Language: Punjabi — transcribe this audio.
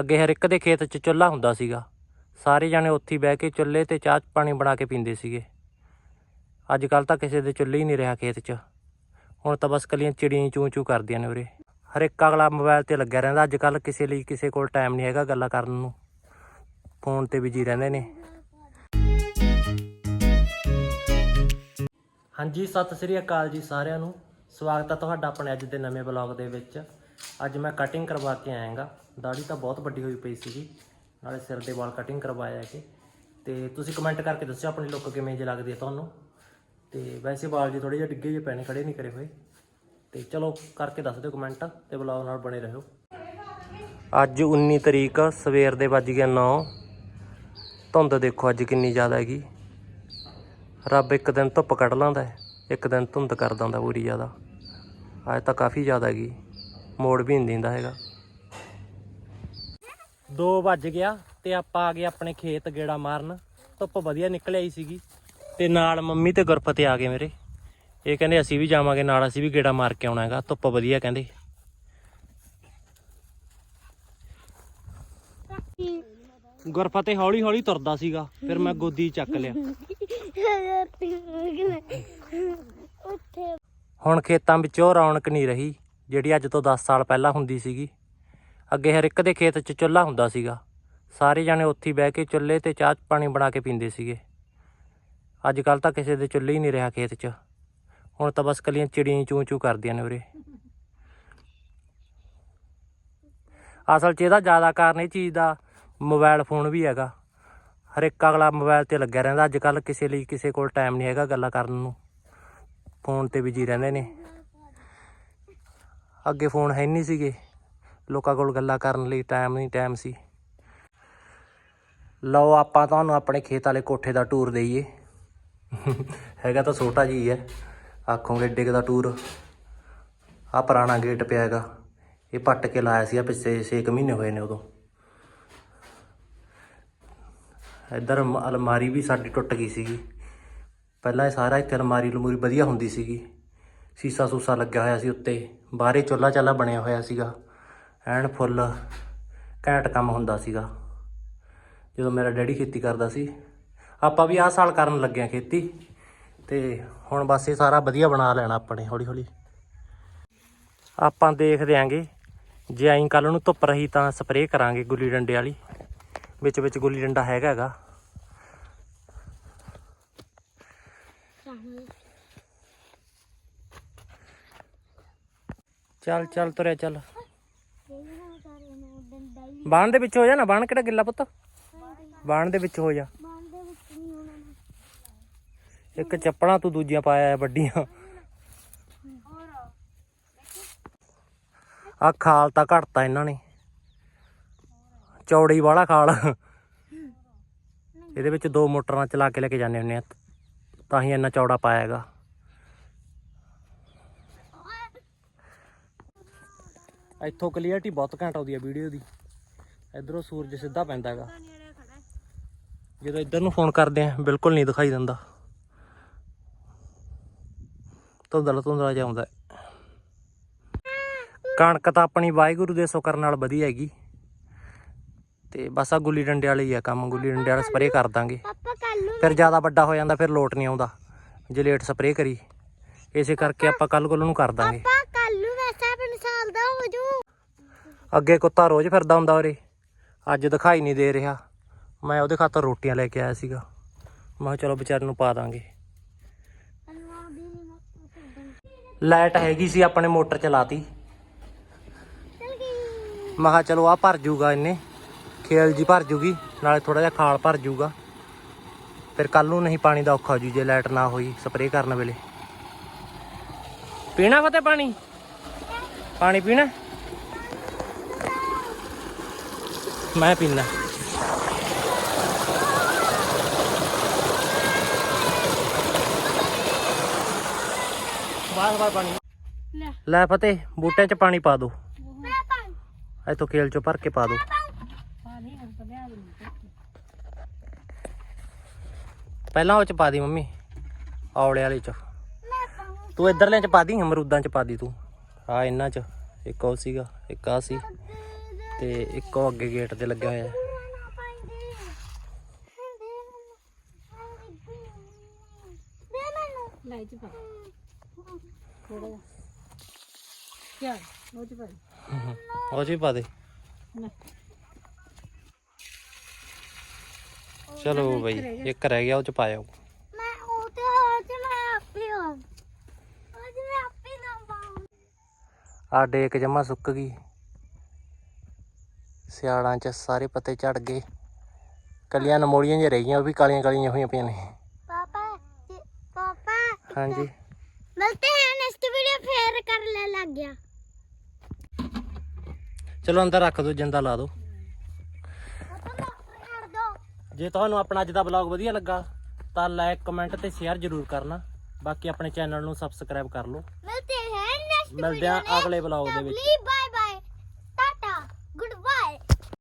ਅੱਗੇ ਹਰ ਇੱਕ ਦੇ ਖੇਤ 'ਚ ਚੁੱਲ੍ਹਾ ਹੁੰਦਾ ਸੀਗਾ। ਸਾਰੇ ਜਾਣੇ ਉੱਥੇ ਹੀ ਬਹਿ ਕੇ ਚੁੱਲ੍ਹੇ ਤੇ ਚਾਹ ਪਾਣੀ ਬਣਾ ਕੇ ਪੀਂਦੇ ਸੀਗੇ। ਅੱਜ ਕੱਲ ਤਾਂ ਕਿਸੇ ਦੇ ਚੁੱਲ੍ਹੇ ਹੀ ਨਹੀਂ ਰਿਹਾ ਖੇਤ 'ਚ। ਹੁਣ ਤਾਂ ਬਸ ਕਲੀਆਂ ਚਿੜੀਆਂ ਹੀ ਚੂੰ ਚੂੰ ਕਰਦੀਆਂ ਨੇ ਉਰੇ। ਹਰ ਇੱਕ ਅਗਲਾ ਮੋਬਾਈਲ ਤੇ ਲੱਗਿਆ ਰਹਿੰਦਾ। ਅੱਜ ਕੱਲ ਕਿਸੇ ਲਈ ਕਿਸੇ ਕੋਲ ਟਾਈਮ ਨਹੀਂ ਹੈਗਾ ਗੱਲਾਂ ਕਰਨ ਨੂੰ। ਫੋਨ ਤੇ ਬਿਜ਼ੀ ਰਹਿੰਦੇ ਨੇ। ਹਾਂਜੀ, ਸਤਿ ਸ੍ਰੀ ਅਕਾਲ ਜੀ ਸਾਰਿਆਂ ਨੂੰ। ਸਵਾਗਤ ਹੈ ਤੁਹਾਡਾ ਆਪਣੇ ਅੱਜ ਦੇ ਨਵੇਂ ਬਲੌਗ ਦੇ ਵਿੱਚ। ਅੱਜ ਮੈਂ ਕਟਿੰਗ ਕਰਵਾ ਕੇ ਆਇਆਗਾ ਦਾੜੀ ਤਾਂ ਬਹੁਤ ਵੱਡੀ ਹੋਈ ਪਈ ਸੀਗੀ। ਨਾਲੇ ਸਿਰ ਦੇ ਵਾਲ ਕਟਿੰਗ ਕਰਵਾਇਆ ਕਿ ਤੇ ਤੁਸੀਂ ਕਮੈਂਟ ਕਰਕੇ ਦੱਸਿਓ ਆਪਣੀ ਲੁੱਕ ਕਿਵੇਂ ਜੇ ਲੱਗਦੀ ਹੈ ਤੁਹਾਨੂੰ। ਤੇ ਵੈਸੇ ਵਾਲ ਜੀ ਥੋੜੇ ਜਿਹਾ ਡਿੱਗੇ ਜਿਹੇ ਪੈਣੇ, ਖੜੇ ਨਹੀਂ ਕਰੇ ਹੋਏ। ਤੇ ਚਲੋ ਕਰਕੇ ਦੱਸ ਦਿਓ ਕਮੈਂਟ ਤੇ ਬਲੌਗ ਨਾਲ ਬਣੇ ਰਹੋ। ਅੱਜ 19 ਤਰੀਕ, ਸਵੇਰ ਦੇ ਵੱਜ ਗਿਆ 9 ਧੁੰਦ ਦੇਖੋ ਅੱਜ ਕਿੰਨੀ ਜ਼ਿਆਦਾ ਹੈਗੀ। ਰੱਬ ਇੱਕ ਦਿਨ ਧੁੱਪ ਕੱਢ ਲਾਂਦਾ ਇੱਕ ਦਿਨ ਧੁੰਦ ਕਰ ਦਿੰਦਾ ਪੂਰੀ ਜ਼ਿਆਦਾ। ਅੱਜ ਤਾਂ ਕਾਫੀ ਜ਼ਿਆਦਾ ਹੈਗੀ। ਮੋੜ ਵੀ ਨਹੀਂ ਦਿੰਦਾ ਹੈਗਾ। 2 ਵੱਜ ਗਿਆ ਤੇ ਆਪਾਂ ਆ ਗਏ ਆਪਣੇ ਖੇਤ ਗੇੜਾ ਮਾਰਨ। ਧੁੱਪ ਵਧੀਆ ਨਿਕਲ ਆਈ ਸੀਗੀ। ਤੇ ਨਾਲ ਮੰਮੀ ਤੇ ਗੁਰਫਤੇ ਆ ਗਏ ਮੇਰੇ। ਇਹ ਕਹਿੰਦੇ ਅਸੀਂ ਵੀ ਜਾਵਾਂਗੇ ਨਾਲ ਅਸੀਂ ਵੀ ਗੇੜਾ ਮਾਰ ਕੇ ਆਉਣਾ ਹੈਗਾ। ਧੁੱਪ ਵਧੀਆ ਕਹਿੰਦੇ। ਗੁਰਫਤੇ ਹੌਲੀ ਹੌਲੀ ਤੁਰਦਾ ਸੀਗਾ ਫਿਰ ਮੈਂ ਗੋਦੀ ਚੱਕ ਲਿਆ। ਹੁਣ ਖੇਤਾਂ ਵਿੱਚ ਉਹ ਰੌਣਕ ਨਹੀਂ ਰਹੀ। ਜਿਹੜੀ ਅੱਜ ਤੋਂ 10 ਸਾਲ ਪਹਿਲਾਂ ਹੁੰਦੀ ਸੀਗੀ। ਅੱਗੇ ਹਰ ਇੱਕ ਦੇ ਖੇਤ 'ਚ ਚੁੱਲ੍ਹਾ ਹੁੰਦਾ ਸੀਗਾ। ਸਾਰੇ ਜਾਣੇ ਉੱਥੇ ਬਹਿ ਕੇ ਚੁੱਲ੍ਹੇ ਤੇ ਚਾਹ ਪਾਣੀ ਬਣਾ ਕੇ ਪੀਂਦੇ ਸੀਗੇ। ਅੱਜ ਕੱਲ ਤਾਂ ਕਿਸੇ ਦੇ ਚੁੱਲ੍ਹੇ ਹੀ ਨਹੀਂ ਰਿਹਾ ਖੇਤ 'ਚ। ਹੁਣ ਤਾਂ ਬਸ ਕਲੀਆਂ ਚਿੜੀਆਂ ਚੂ ਚੂ ਕਰਦੀਆਂ ਨੇ ਉਰੇ। ਅਸਲ 'ਚ ਇਹਦਾ ਜ਼ਿਆਦਾ ਕਾਰਨ ਇਹ ਚੀਜ਼ ਦਾ ਮੋਬਾਈਲ ਫੋਨ ਵੀ ਹੈਗਾ। ਹਰ ਇੱਕ ਅਗਲਾ ਮੋਬਾਈਲ ਤੇ ਲੱਗਿਆ ਰਹਿੰਦਾ। ਅੱਜ ਕੱਲ ਕਿਸੇ ਲਈ ਕਿਸੇ ਕੋਲ ਟਾਈਮ ਨਹੀਂ ਹੈਗਾ ਗੱਲਾਂ ਕਰਨ ਨੂੰ। ਫੋਨ ਤੇ ਬਿਜ਼ੀ ਰਹਿੰਦੇ ਨੇ। ਅੱਗੇ ਫੋਨ ਹੈ ਨਹੀਂ ਸੀਗੇ। ਲੋਕਾਂ ਕੋਲ ਗੱਲਾਂ ਕਰਨ ਲਈ ਟਾਈਮ ਨਹੀਂ ਟਾਈਮ ਸੀ। ਲਓ, ਆਪਾਂ ਤੁਹਾਨੂੰ ਆਪਣੇ ਖੇਤ ਵਾਲੇ ਕੋਠੇ ਦਾ ਟੂਰ ਦੇਈਏ। ਹੈਗਾ ਤਾਂ ਛੋਟਾ ਜੀ ਹੈ ਆਖੋਂਗੇ ਏਡੇ ਦਾ ਟੂਰ ਆ ਪੁਰਾਣਾ ਗੇਟ ਪਿਆ ਹੈਗਾ। ਇਹ ਪੱਟ ਕੇ ਲਾਇਆ ਸੀ ਆ ਪਿੱਛੇ 6 ਮਹੀਨੇ ਹੋਏ ਨੇ ਉਦੋਂ। ਇੱਧਰ ਅਲਮਾਰੀ ਵੀ ਸਾਡੀ ਟੁੱਟ ਗਈ ਸੀਗੀ। ਪਹਿਲਾਂ ਇਹ ਸਾਰਾ ਇੱਥੇ ਅਲਮਾਰੀ ਲਮੂਰੀ ਵਧੀਆ ਹੁੰਦੀ ਸੀਗੀ। ਸੀਸਾ ਸੂਸਾ ਲੱਗਿਆ ਹੋਇਆ ਸੀ ਉੱਤੇ। ਬਾਹਰੇ ਚੁੱਲ੍ਹਾ ਚਾਲਾ ਬਣਿਆ ਹੋਇਆ ਸੀਗਾ। ਐਨ ਫੁੱਲ ਘੈਂਟ ਕੰਮ ਹੁੰਦਾ ਸੀਗਾ। ਜਦੋਂ ਮੇਰਾ ਡੈਡੀ ਖੇਤੀ ਕਰਦਾ ਸੀ, ਆਪਾਂ ਵੀ ਆਹ ਸਾਲ ਕਰਨ ਲੱਗੇ ਆ ਖੇਤੀ। ਤੇ ਹੁਣ ਬਸ ਇਹ ਸਾਰਾ ਵਧੀਆ ਬਣਾ ਲੈਣਾ ਆਪਣੇ ਹੌਲੀ ਹੌਲੀ ਆਪਾਂ ਦੇਖਦੇ ਆਂਗੇ ਜੇ ਆਈ ਕੱਲ ਨੂੰ ਧੁੱਪ ਰਹੀ ਤਾਂ ਸਪਰੇਅ ਕਰਾਂਗੇ ਗੁੱਲੀ ਡੰਡੇ ਵਾਲੀ। ਵਿੱਚ ਵਿੱਚ ਗੁੱਲੀ ਡੰਡਾ ਹੈਗਾ ਹੈਗਾ। ਚੱਲ ਚੱਲ ਤੁਰਿਆ ਚੱਲ। ਬਾਣ ਦੇ ਵਿੱਚ ਹੋ ਜਾ ਨਾ ਬਾਣ ਕਿਹੜਾ ਗਿੱਲਾ ਪੁੱਤ? ਬਾਣ ਦੇ ਵਿੱਚ ਹੋ ਜਾ। ਇੱਕ ਚੱਪਲਾਂ ਤੂੰ ਦੂਜੀਆਂ ਪਾਇਆ ਵੱਡੀਆਂ। ਆ ਖਾਲ ਤਾਂ ਘਟਤਾ ਇਹਨਾਂ ਨੇ। ਚੌੜੀ ਵਾਲਾ ਖਾਲ। ਇਹਦੇ ਵਿੱਚ ਦੋ ਮੋਟਰਾਂ ਚਲਾ ਕੇ ਲੈ ਕੇ ਜਾਂਦੇ ਹੁੰਦੇ ਆ। ਤਾਂ ਹੀ ਇੰਨਾ ਚੌੜਾ ਪਾਇਆ ਹੈਗਾ। ਇੱਥੋਂ ਕਲੀਅਰਟੀ ਬਹੁਤ ਘੱਟ ਆਉਂਦੀ ਹੈ ਵੀਡੀਓ ਦੀ। ਇਧਰੋਂ ਸੂਰਜ ਸਿੱਧਾ ਪੈਂਦਾ ਹੈਗਾ। ਜਦੋਂ ਇੱਧਰ ਨੂੰ ਫੋਨ ਕਰਦੇ ਆ, ਬਿਲਕੁਲ ਨਹੀਂ ਦਿਖਾਈ ਦਿੰਦਾ। ਧੁੰਦਲਾ ਧੁੰਦਲਾ ਜਿਹਾ ਆਉਂਦਾ। ਕਣਕ ਤਾਂ ਆਪਣੀ ਵਾਹਿਗੁਰੂ ਦੇ ਸ਼ੁਕਰ ਨਾਲ ਵਧੀਆ ਹੈਗੀ। ਤੇ ਬਸ ਆ ਗੁੱਲੀ ਡੰਡੇ ਵਾਲੀ ਆ ਕੰਮ, ਗੁੱਲੀ ਡੰਡੇ ਵਾਲਾ ਸਪਰੇਅ ਕਰ ਦਾਂਗੇ। ਫਿਰ ਜ਼ਿਆਦਾ ਵੱਡਾ ਹੋ ਜਾਂਦਾ, ਫਿਰ ਲੋਟ ਨਹੀਂ ਆਉਂਦਾ। ਜੇ ਲੇਟ ਸਪਰੇਅ ਕਰੀ, ਇਸੇ ਕਰਕੇ ਆਪਾਂ ਕੱਲ ਕੋਲ ਨੂੰ ਕਰ ਦਾਂਗੇ ਪਾਪਾ ਕੱਲ ਨੂੰ ਵੈਸਾ ਬਣ ਸਾਲ ਦਾ ਹੋ ਜੂ ਅੱਗੇ ਕੁੱਤਾ ਰੋਜ਼ ਫਿਰਦਾ ਹੁੰਦਾ ਉਰੇ। ਅੱਜ ਦਿਖਾਈ ਨਹੀਂ ਦੇ ਰਿਹਾ। ਮੈਂ ਉਹਦੇ ਖਾਤਰ ਰੋਟੀਆਂ ਲੈ ਕੇ ਆਇਆ ਸੀਗਾ। ਮੈਂ ਕਿਹਾ ਚਲੋ ਵਿਚਾਰੇ ਨੂੰ ਪਾ ਦਾਂਗੇ। ਲਾਈਟ ਹੈਗੀ ਸੀ ਆਪਣੇ ਮੋਟਰ ਚਲਾਤੀ ਮੈਂ ਕਿਹਾ ਚਲੋ ਆ ਭਰ ਜੂਗਾ ਇਹਨੇ। ਖੇਲ ਜੀ ਭਰ ਜੂਗੀ, ਨਾਲੇ ਥੋੜਾ ਜਿਹਾ ਖਾਲ ਭਰ ਜੂਗਾ। ਫਿਰ ਕੱਲ ਨੂੰ ਨਹੀਂ ਪਾਣੀ ਦਾ ਔਖਾ ਹੋ ਜੂ ਜੇ ਲਾਈਟ ਨਾ ਹੋਈ ਸਪਰੇਅ ਕਰਨ ਵੇਲੇ। ਪੀਣਾ ਫਤੇ ਪਾਣੀ? ਪਾਣੀ ਪੀਣਾ? ਮੈਂ ਪੀਣਾ ਬਾਹਰ ਬਾਹਰ ਪਾਣੀ। ਲੈ। ਲੈ ਫਤੇ ਬੂਟਿਆਂ 'ਚ ਪਾਣੀ ਪਾ ਦੋ। ਇੱਥੋਂ ਖੇਲ 'ਚੋਂ ਭਰ ਕੇ ਪਾ ਦੋ। ਪਹਿਲਾਂ ਉਹ 'ਚ ਪਾ ਦੀ ਮੰਮੀ ਔਲੇ ਵਾਲੇ 'ਚ। ਤੂੰ ਇਧਰਲੇ 'ਚ ਪਾ ਦੀ ਅਮਰੂਦਾਂ 'ਚ ਪਾ ਦੀ ਤੂੰ। ਆ ਇਹਨਾਂ 'ਚ ਇੱਕ ਉਹ ਸੀਗਾ ਇੱਕ ਆ ਸੀ। ਤੇ ਇੱਕੋ ਅੱਗੇ ਗੇਟ ਤੇ ਲੱਗਾ ਹੋਇਆ। ਲੈ ਚ ਪਾ। ਥੋੜਾ ਜਿਹਾ। ਚੱਲ ਉਹ ਪਾ ਉਹ ਜੀ ਪਾ ਦੇ। ਚਲੋ ਬਈ ਇੱਕ ਰਹਿ ਗਿਆ ਉਹ ਚ ਪਾਇਓ ਮੈਂ ਉਹ ਤੇ ਹੋ ਤੇ ਮੈਂ ਆਪੇ ਹਾਂ ਅੱਜ ਮੈਂ ਆਪੇ ਨਾ ਪਾਉਂ ਆ ਡੇਕ ਜਮਾ ਸੁੱਕ ਗਈ। ਸਿਆਲਾਂ 'ਚ ਸਾਰੇ ਪੱਤੇ ਝੜ ਗਏ। ਕਲੀਆਂ ਨਮੋਲੀਆਂ ਜਿਹੀਆਂ ਰਹਿ ਉਹ ਵੀ ਕਾਲੀਆਂ ਕਾਲੀਆਂ ਹੋਈਆਂ ਪਈਆਂ ਨੇ। ਚਲੋ ਅੰਦਰ ਰੱਖ ਦੋ ਜਿੰਦਾ ਲਾ ਦੋ। ਜੇ ਤੁਹਾਨੂੰ ਆਪਣਾ ਅੱਜ ਦਾ ਬਲੌਗ ਵਧੀਆ ਲੱਗਾ ਤਾਂ ਲਾਈਕ ਕਮੈਂਟ ਤੇ ਸ਼ੇਅਰ ਜ਼ਰੂਰ ਕਰਨਾ। ਬਾਕੀ ਆਪਣੇ ਚੈਨਲ ਨੂੰ ਸਬਸਕ੍ਰਾਈਬ ਕਰ ਲਓ। ਮਿਲਦੇ ਹਾਂ ਨੈਕਸਟ ਮਿਲਦੇ ਹਾਂ ਅਗਲੇ ਬਲੌਗ ਦੇ ਵਿੱਚ।